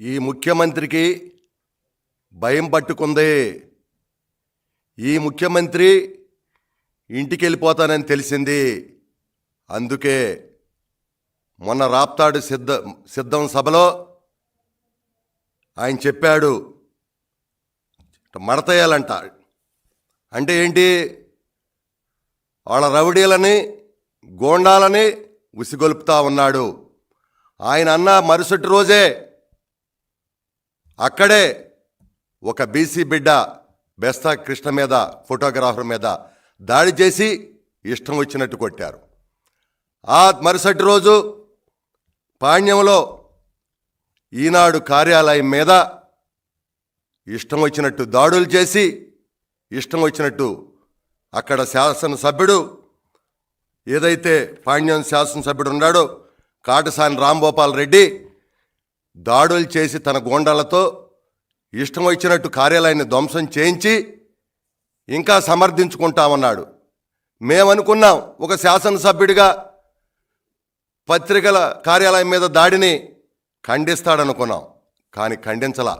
ఈ ముఖ్యమంత్రికి భయం పట్టుకుంది. ఈ ముఖ్యమంత్రి ఇంటికి వెళ్ళిపోతానని తెలిసింది. అందుకే మొన్న రాప్తాడు సిద్ధ సిద్ధం సభలో ఆయన చెప్పాడు మడతయ్యాలంట అంటే ఏంటి? వాళ్ళ రౌడీలని గోండాలని ఉసిగొలుపుతా ఉన్నాడు. ఆయన అన్న మరుసటి రోజే అక్కడే ఒక బీసీ బిడ్డ బెస్తా కృష్ణ మీద ఫోటోగ్రాఫర్ మీద దాడి చేసి ఇష్టం వచ్చినట్టు కొట్టారు. ఆ మరుసటి రోజు పాణ్యంలో ఈనాడు కార్యాలయం మీద ఇష్టం వచ్చినట్టు దాడులు చేసి ఇష్టం వచ్చినట్టు అక్కడ శాసనసభ్యుడు ఏదైతే పాణ్యం శాసనసభ్యుడు ఉన్నాడో కాటసాని రాంగోపాల్ రెడ్డి దాడులు చేసి తన గోండాలతో ఇష్టం వచ్చినట్టు కార్యాలయాన్ని ధ్వంసం చేయించి ఇంకా సమర్థించుకుంటామన్నాడు. మేమనుకున్నాం ఒక శాసనసభ్యుడిగా పత్రికల కార్యాలయం మీద దాడిని ఖండిస్తాడనుకున్నాం కానీ ఖండించలా.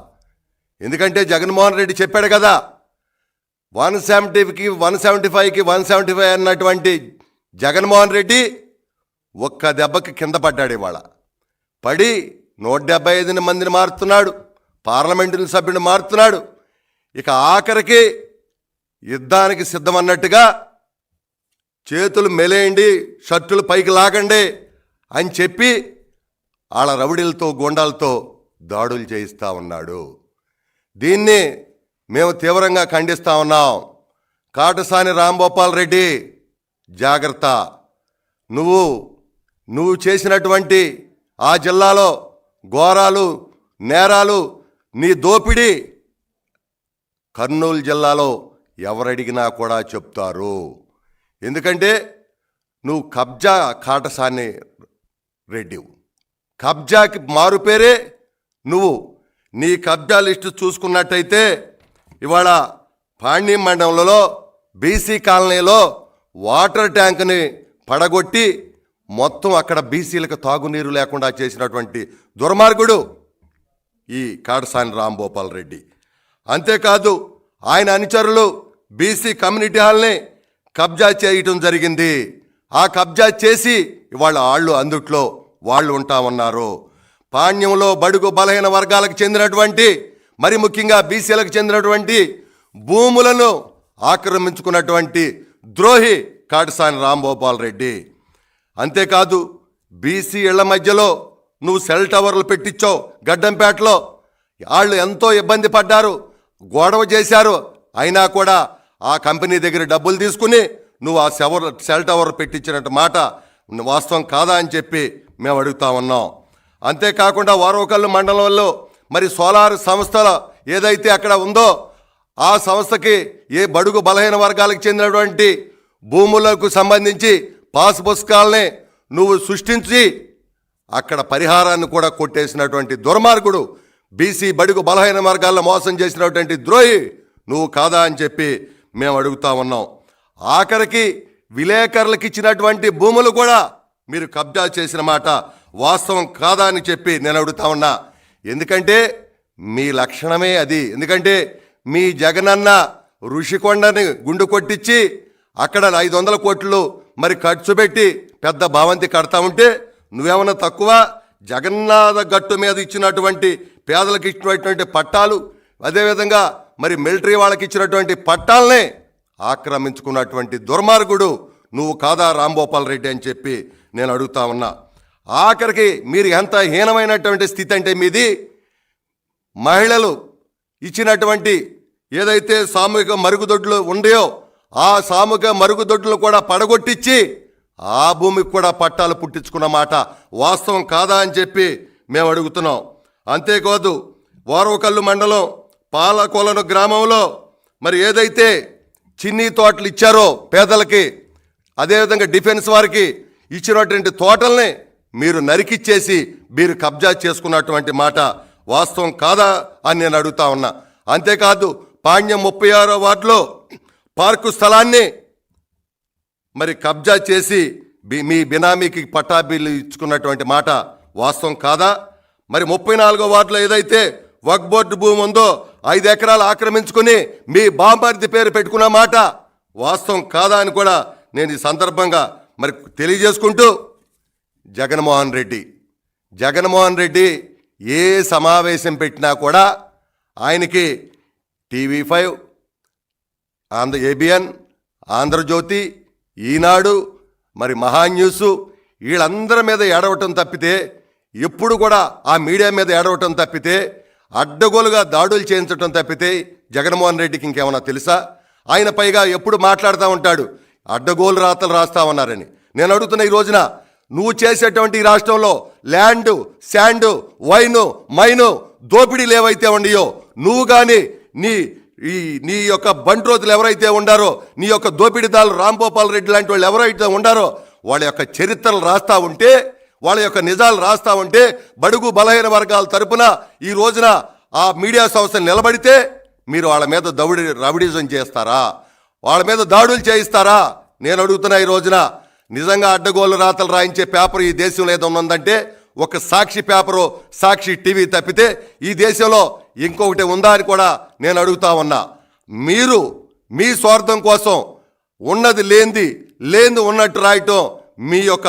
ఎందుకంటే జగన్మోహన్ రెడ్డి చెప్పాడు కదా వన్ సెవెంటీకి వన్ సెవెంటీ ఫైవ్కి వన్ సెవెంటీ ఫైవ్ అన్నటువంటి జగన్మోహన్ రెడ్డి ఒక్క దెబ్బకి కింద పడ్డాడు ఇవాళ. పడి నూట డెబ్బై ఐదు మందిని మారుతున్నాడు. పార్లమెంటరీ సభ్యుని మారుతున్నాడు. ఇక ఆఖరికి యుద్ధానికి సిద్ధమన్నట్టుగా చేతులు మెలేయండి షర్టులు పైకి లాగండి అని చెప్పి వాళ్ళ రౌడీలతో గుండాలతో దాడులు చేయిస్తా ఉన్నాడు. దీన్ని మేము తీవ్రంగా ఖండిస్తూ ఉన్నాం. కాటసాని రాంగోపాల్ రెడ్డి జాగ్రత్త. నువ్వు నువ్వు చేసినటువంటి ఆ జిల్లాలో ఘోరాలు నేరాలు నీ దోపిడీ కర్నూలు జిల్లాలో ఎవరడిగినా కూడా చెప్తారు. ఎందుకంటే నువ్వు కబ్జా కాటసాని రెడ్డి కబ్జాకి మారుపేరే నువ్వు. నీ కబ్జా లిస్టు చూసుకున్నట్టయితే ఇవాళ పాండ్య మండలంలో బీసీ కాలనీలో వాటర్ ట్యాంక్ని పడగొట్టి మొత్తం అక్కడ బీసీలకు తాగునీరు లేకుండా చేసినటువంటి దుర్మార్గుడు ఈ కాడసాని రాంభోపాల్ రెడ్డి. అంతేకాదు ఆయన అనుచరులు బీసీ కమ్యూనిటీ హాల్ని కబ్జా చేయటం జరిగింది. ఆ కబ్జా చేసి ఇవాళ వాళ్ళు అందుట్లో వాళ్ళు ఉంటామన్నారు. పాణ్యంలో బడుగు బలహీన వర్గాలకు చెందినటువంటి మరి ముఖ్యంగా బీసీలకు చెందినటువంటి భూములను ఆక్రమించుకున్నటువంటి ద్రోహి కాటసాని రాంభోపాల్ రెడ్డి. అంతేకాదు బీసీ ఇళ్ళ మధ్యలో నువ్వు సెల్ టవర్లు పెట్టించావు గడ్డంపేటలో. వాళ్ళు ఎంతో ఇబ్బంది పడ్డారు గొడవ చేశారు. అయినా కూడా ఆ కంపెనీ దగ్గర డబ్బులు తీసుకుని నువ్వు ఆ సెవర్ సెల్ టవర్ పెట్టించినట్టు మాట వాస్తవం కాదా అని చెప్పి మేము అడుగుతా ఉన్నాం. అంతేకాకుండా వారోకల్లు మండలంలో మరి సోలార్ సంస్థల ఏదైతే అక్కడ ఉందో ఆ సంస్థకి ఏ బడుగు బలహీన వర్గాలకు చెందినటువంటి భూములకు సంబంధించి పాస్ పుస్తకాలని నువ్వు సృష్టించి అక్కడ పరిహారాన్ని కూడా కొట్టేసినటువంటి దుర్మార్గుడు బీసీ బడుగు బలహీన మార్గాల్లో మోసం చేసినటువంటి ద్రోహి నువ్వు కాదా అని చెప్పి మేము అడుగుతా ఉన్నాం. ఆఖరికి విలేకరులకు ఇచ్చినటువంటి భూములు కూడా మీరు కబ్జా చేసిన మాట వాస్తవం కాదా అని చెప్పి నేను అడుగుతా ఉన్నా. ఎందుకంటే మీ లక్షణమే అది. ఎందుకంటే మీ జగనన్న ఋషికొండని గుండు కొట్టించి అక్కడ ఐదు వందల కోట్లు మరి ఖర్చు పెట్టి పెద్ద భావంతి కడతా ఉంటే నువ్వేమన్నా తక్కువ జగన్నాథ గట్టు మీద ఇచ్చినటువంటి పేదలకు ఇచ్చినటువంటి పట్టాలు అదేవిధంగా మరి మిలిటరీ వాళ్ళకి ఇచ్చినటువంటి పట్టాలనే ఆక్రమించుకున్నటువంటి దుర్మార్గుడు నువ్వు కాదా రాంగోపాల్ రెడ్డి అని చెప్పి నేను అడుగుతా ఉన్నా. ఆఖరికి మీరు ఎంత హీనమైనటువంటి స్థితి అంటే మీది మహిళలు ఇచ్చినటువంటి ఏదైతే సామూహిక మరుగుదొడ్లు ఉన్నాయో ఆ సాముగా మరుగుదొడ్లు కూడా పడగొట్టించి ఆ భూమికి కూడా పట్టాలు పుట్టించుకున్న మాట వాస్తవం కాదా అని చెప్పి మేము అడుగుతున్నాం. అంతేకాదు వారవకల్లు మండలం పాలకొలను గ్రామంలో మరి ఏదైతే చిన్ని తోటలు ఇచ్చారో పేదలకి అదేవిధంగా డిఫెన్స్ వారికి ఇచ్చినటువంటి తోటల్ని మీరు నరికిచ్చేసి మీరు కబ్జా చేసుకున్నటువంటి మాట వాస్తవం కాదా అని నేను అడుగుతా ఉన్నా. అంతేకాదు పాణ్యం ముప్పై ఆరో వార్డులో పార్కు స్థలాన్ని మరి కబ్జా చేసి మీ బినామీకి పట్టాబీలు ఇచ్చుకున్నటువంటి మాట వాస్తవం కాదా? మరి ముప్పై నాలుగో వార్డులో ఏదైతే వక్ బోర్డు భూమి ఉందో ఐదు ఎకరాలు ఆక్రమించుకుని మీ బాంబార్ది పేరు పెట్టుకున్న మాట వాస్తవం కాదా అని కూడా నేను ఈ సందర్భంగా మరి తెలియజేసుకుంటూ జగన్మోహన్ రెడ్డి జగన్మోహన్ రెడ్డి ఏ సమావేశం పెట్టినా కూడా ఆయనకి TV five Andhra ABN Andhrajyothi Eenadu మరి మహాన్యూసు వీళ్ళందరి మీద ఏడవటం తప్పితే ఎప్పుడు కూడా ఆ మీడియా మీద ఏడవటం తప్పితే అడ్డగోలుగా దాడులు చేయించటం తప్పితే జగన్మోహన్ రెడ్డికి ఇంకేమన్నా తెలుసా? ఆయన పైగా ఎప్పుడు మాట్లాడుతూ ఉంటాడు అడ్డగోలు రాతలు రాస్తా ఉన్నారని. నేను అడుగుతున్న ఈ రోజున నువ్వు చేసేటువంటి ఈ రాష్ట్రంలో ల్యాండ్ శాండ్ వైను మైను దోపిడీలు ఏవైతే ఉన్నాయో నువ్వు కానీ నీ ఈ నీ యొక్క బంట్రోతులు ఎవరైతే ఉండారో నీ యొక్క దోపిడీదారులు రాంగోపాల్ రెడ్డి లాంటి వాళ్ళు ఎవరైతే ఉండారో వాళ్ళ యొక్క చరిత్రలు రాస్తా ఉంటే వాళ్ళ యొక్క నిజాలు రాస్తా ఉంటే బడుగు బలహీన వర్గాల తరపున ఈ రోజున ఆ మీడియా సంస్థలు నిలబడితే మీరు వాళ్ళ మీద దౌడి రవడిజం చేస్తారా? వాళ్ళ మీద దాడులు చేయిస్తారా? నేను అడుగుతున్నా ఈ రోజున నిజంగా అడ్డగోలు రాతలు రాయించే పేపర్ ఈ దేశంలో ఏదో ఉందంటే ఒక సాక్షి పేపరు సాక్షి టీవీ తప్పితే ఈ దేశంలో ఇంకొకటి ఉందా అని కూడా నేను అడుగుతా ఉన్నా. మీరు మీ స్వార్థం కోసం ఉన్నది లేనిది లేనిది ఉన్నట్టు రాయటం మీ యొక్క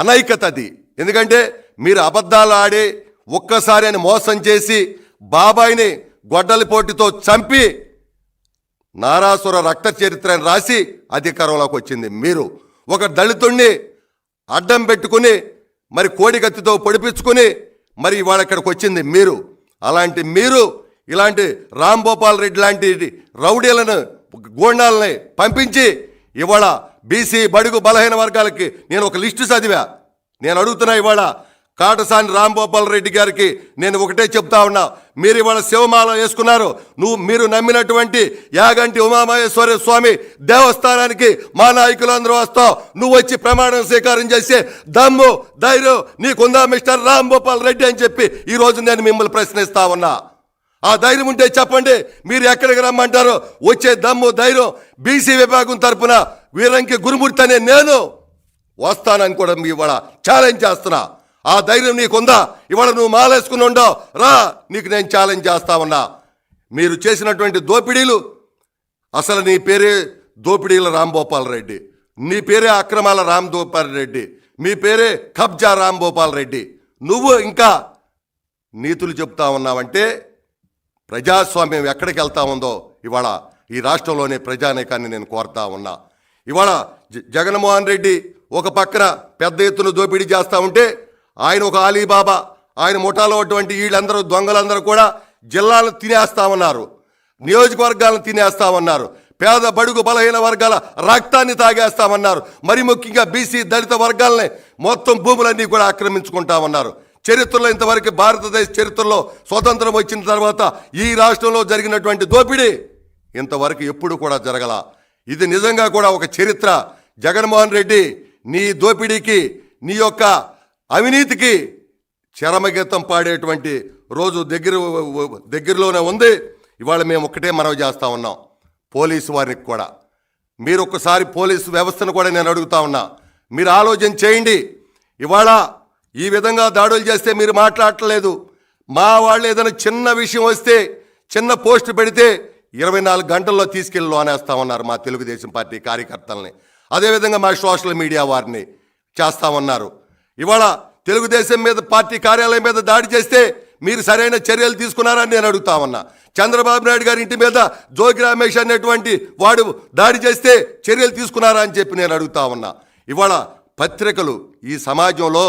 అనైకత అది. ఎందుకంటే మీరు అబద్ధాలు ఆడి ఒక్కసారి అని మోసం చేసి బాబాయిని గొడ్డల పోటీతో చంపి నారాసుర రక్త చరిత్రని రాసి అధికారంలోకి వచ్చింది. మీరు ఒక దళితుణ్ణి అడ్డం పెట్టుకుని మరి కోడికత్తితో పొడిపించుకుని మరి ఇవాళ ఇక్కడికి వచ్చింది మీరు. అలాంటి మీరు ఇలాంటి రామ్ గోపాల్ రెడ్డి లాంటి రౌడీలను గోండాలని పంపించి ఇవాళ బీసీ బడుగు బలహీన వర్గాలకి నేను ఒక లిస్టు చదివా. నేను అడుగుతున్నా ఇవాళ కాటసాని రాంగోపాల్ రెడ్డి గారికి నేను ఒకటే చెప్తా ఉన్నా. మీరు ఇవాళ శివమాల వేసుకున్నారు. నువ్వు మీరు నమ్మినటువంటి యాగంటి ఉమామహేశ్వర స్వామి దేవస్థానానికి మా నాయకులందరూ వస్తావు. నువ్వు వచ్చి ప్రమాణం స్వీకారం చేసి దమ్ము ధైర్యం నీకుందా మిస్టర్ రాంగోపాల్ రెడ్డి అని చెప్పి ఈరోజు నేను మిమ్మల్ని ప్రశ్నిస్తా ఉన్నా. ఆ ధైర్యం ఉంటే చెప్పండి మీరు ఎక్కడికి రమ్మంటారో? వచ్చే దమ్ము ధైర్యం బీసీ విభాగం తరపున వీరంకి గురుమూర్తి అనే నేను వస్తానని కూడా మీ ఇవాళ ఛాలెంజ్ చేస్తున్నా. ఆ ధైర్యం నీకుందా ఇవాళ నువ్వు మాలేసుకుని ఉండవు రా నీకు నేను ఛాలెంజ్ చేస్తా ఉన్నా. మీరు చేసినటువంటి దోపిడీలు అసలు నీ పేరే దోపిడీల రాంభోపాల్ రెడ్డి. నీ పేరే అక్రమాల రామ్ గోపాల్ రెడ్డి. మీ పేరే కబ్జా రాంభూపాల్ రెడ్డి. నువ్వు ఇంకా నీతులు చెప్తా ఉన్నావంటే ప్రజాస్వామ్యం ఎక్కడికి వెళ్తా ఉందో ఇవాళ ఈ రాష్ట్రంలోనే ప్రజానేకాన్ని నేను కోరుతా ఉన్నా. ఇవాళ జగన్మోహన్ రెడ్డి ఒక పక్కన పెద్ద ఎత్తున దోపిడీ చేస్తూ ఉంటే ఆయన ఒక అలీబాబా. ఆయన ముఠాలో అటువంటి వీళ్ళందరూ దొంగలందరూ కూడా జిల్లాలను తినేస్తా ఉన్నారు నియోజకవర్గాలను తినేస్తా ఉన్నారు పేద బడుగు బలహీన వర్గాల రక్తాన్ని తాగేస్తామన్నారు. మరి ముఖ్యంగా బీసీ దళిత వర్గాలని మొత్తం భూములన్నీ కూడా ఆక్రమించుకుంటామన్నారు. చరిత్రలో ఇంతవరకు భారతదేశ చరిత్రలో స్వతంత్రం వచ్చిన తర్వాత ఈ రాష్ట్రంలో జరిగినటువంటి దోపిడీ ఇంతవరకు ఎప్పుడు కూడా జరగల. ఇది నిజంగా కూడా ఒక చరిత్ర. జగన్మోహన్ రెడ్డి నీ దోపిడీకి నీ యొక్క అవినీతికి చరమగీతం పాడేటువంటి రోజు దగ్గర దగ్గరలోనే ఉంది. ఇవాళ మేము ఒక్కటే మనవి చేస్తూ ఉన్నాం. పోలీసు వారికి కూడా. మీరు ఒక్కసారి పోలీసు వ్యవస్థను కూడా నేను అడుగుతా ఉన్నా. మీరు ఆలోచన చేయండి. ఇవాళ ఈ విధంగా దాడులు చేస్తే మీరు మాట్లాడట్లేదు. మా వాళ్ళు ఏదైనా చిన్న విషయం వస్తే చిన్న పోస్ట్ పెడితే ఇరవై నాలుగు గంటల్లో తీసుకెళ్ళి లోనేస్తామన్నారు మా తెలుగుదేశం పార్టీ కార్యకర్తల్ని. అదేవిధంగా మా సోషల్ మీడియా వారిని చేస్తా ఉన్నారు. ఇవాళ తెలుగుదేశం మీద పార్టీ కార్యాలయం మీద దాడి చేస్తే మీరు సరైన చర్యలు తీసుకున్నారని నేను అడుగుతా ఉన్నా. చంద్రబాబు నాయుడు గారి ఇంటి మీద జోగి రమేష్ అనేటువంటి వాడు దాడి చేస్తే చర్యలు తీసుకున్నారా అని చెప్పి నేను అడుగుతా ఉన్నా. ఇవాళ పత్రికలు ఈ సమాజంలో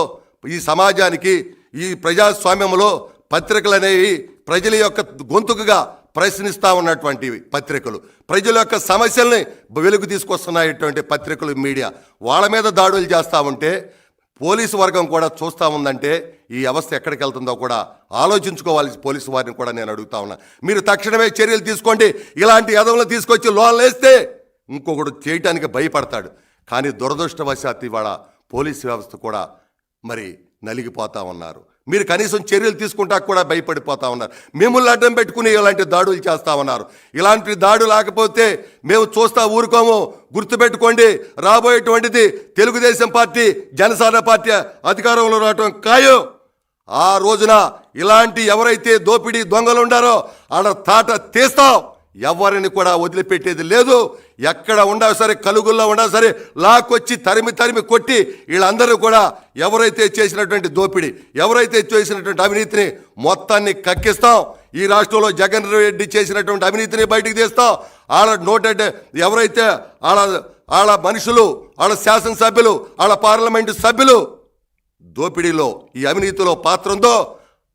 ఈ సమాజానికి ఈ ప్రజాస్వామ్యంలో పత్రికలు అనేవి ప్రజల యొక్క గొంతుకుగా ప్రశ్నిస్తూ ఉన్నటువంటి పత్రికలు. ప్రజల యొక్క సమస్యల్ని వెలుగు తీసుకొస్తున్నటువంటి పత్రికలు మీడియా. వాళ్ళ మీద దాడులు చేస్తూ ఉంటే పోలీసు వర్గం కూడా చూస్తూ ఉందంటే ఈ వ్యవస్థ ఎక్కడికి వెళ్తుందో కూడా ఆలోచించుకోవాలి పోలీసు వారిని కూడా నేను అడుగుతా ఉన్నా. మీరు తక్షణమే చర్యలు తీసుకోండి. ఇలాంటి యదవులను తీసుకొచ్చి లోన్లు వేస్తే ఇంకొకడు చేయటానికి భయపడతాడు. కానీ దురదృష్టవశాత్తు ఇవాళ పోలీసు వ్యవస్థ కూడా మరి నలిగిపోతా ఉన్నారు. మీరు కనీసం చర్యలు తీసుకుంటా కూడా భయపడిపోతా ఉన్నారు. మిమ్మల్ని అడ్డం పెట్టుకుని ఇలాంటి దాడులు చేస్తా ఉన్నారు. ఇలాంటి దాడు లేకపోతే మేము చూస్తా ఊరుకోము. గుర్తుపెట్టుకోండి రాబోయేటువంటిది తెలుగుదేశం పార్టీ జనసేన పార్టీ అధికారంలో రావటం ఖాయం. ఆ రోజున ఇలాంటి ఎవరైతే దోపిడీ దొంగలు ఉండారో ఆడ తాట తీస్తాం. ఎవరిని కూడా వదిలిపెట్టేది లేదు. ఎక్కడ ఉండా సరే కలుగుల్లో ఉండా సరే లాక్కొచ్చి తరిమి తరిమి కొట్టి వీళ్ళందరూ కూడా ఎవరైతే చేసినటువంటి దోపిడీ ఎవరైతే చేసినటువంటి అవినీతిని మొత్తాన్ని కక్కిస్తాం. ఈ రాష్ట్రంలో జగన్ రెడ్డి చేసినటువంటి అవినీతిని బయటికి తీస్తాం. ఆడ నోటెడ్ ఎవరైతే ఆడ ఆడ మనుషులు ఆడ శాసనసభ్యులు ఆడ పార్లమెంటు సభ్యులు దోపిడీలో ఈ అవినీతిలో పాత్ర ఉందో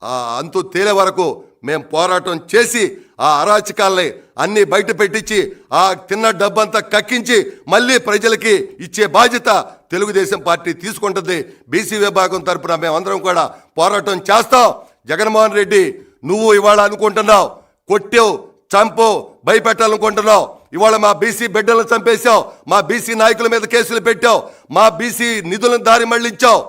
ఆ అంతు తేలే వరకు మేము పోరాటం చేసి ఆ అరాచకాల్ని అన్ని బయట పెట్టించి ఆ తిన్న డబ్బంతా కక్కించి మళ్ళీ ప్రజలకి ఇచ్చే బాధ్యత తెలుగుదేశం పార్టీ తీసుకుంటుంది. బీసీ విభాగం తరపున మేమందరం కూడా పోరాటం చేస్తాం. జగన్మోహన్ రెడ్డి నువ్వు ఇవాళ అనుకుంటున్నావు కొట్టావు చంపు భయపెట్టాలనుకుంటున్నావు. ఇవాళ మా బీసీ బిడ్డలను చంపేశావు మా బీసీ నాయకుల మీద కేసులు పెట్టావు మా బీసీ నిధులను దారి మళ్ళించావు.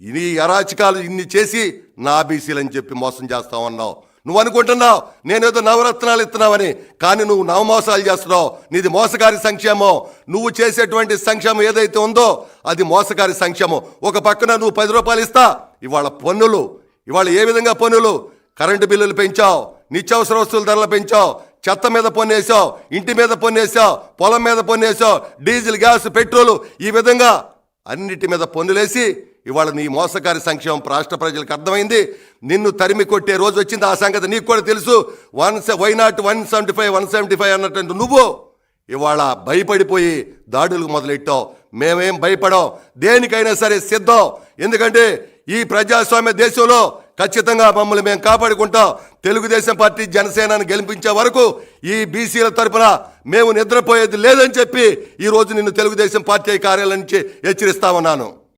ఇన్ని అరాచకాలు ఇన్ని చేసి నా బీసీలని చెప్పి మోసం చేస్తామన్నావు నువ్వు అనుకుంటున్నావు నేనేదో నవరత్నాలు ఇస్తున్నావని కానీ నువ్వు నవమోసాలు చేస్తున్నావు. నీది మోసగారి సంక్షేమం. నువ్వు చేసేటువంటి సంక్షేమం ఏదైతే ఉందో అది మోసగారి సంక్షేమం. ఒక పక్కన నువ్వు పది రూపాయలు ఇస్తా. ఇవాళ పన్నులు. ఇవాళ ఏ విధంగా పన్నులు? కరెంటు బిల్లులు పెంచావు నిత్యావసర వస్తువుల ధరలు పెంచావు చెత్త మీద పన్నేసావు ఇంటి మీద పన్నేసావు పొలం మీద పన్నేసావు డీజిల్ గ్యాస్ పెట్రోలు ఈ విధంగా అన్నిటి మీద పన్నులేసి ఇవాళ నీ మోసకారి సంక్షేమం రాష్ట్ర ప్రజలకు అర్థమైంది. నిన్ను తరిమి కొట్టే రోజు వచ్చింది. ఆ సంగతి నీకు కూడా తెలుసు. One why not one seventy five one seventy five అన్నట్టు నువ్వు ఇవాళ భయపడిపోయి దాడులకు మొదలెట్టావు. మేమేం భయపడం దేనికైనా సరే సిద్ధం. ఎందుకంటే ఈ ప్రజాస్వామ్య దేశంలో ఖచ్చితంగా మమ్మల్ని మేము కాపాడుకుంటాం. తెలుగుదేశం పార్టీ జనసేనను గెలిపించే వరకు ఈ బీసీల తరపున మేము నిద్రపోయేది లేదని చెప్పి ఈరోజు నిన్ను తెలుగుదేశం పార్టీ కార్యాలయం నుంచి హెచ్చరిస్తామన్నాను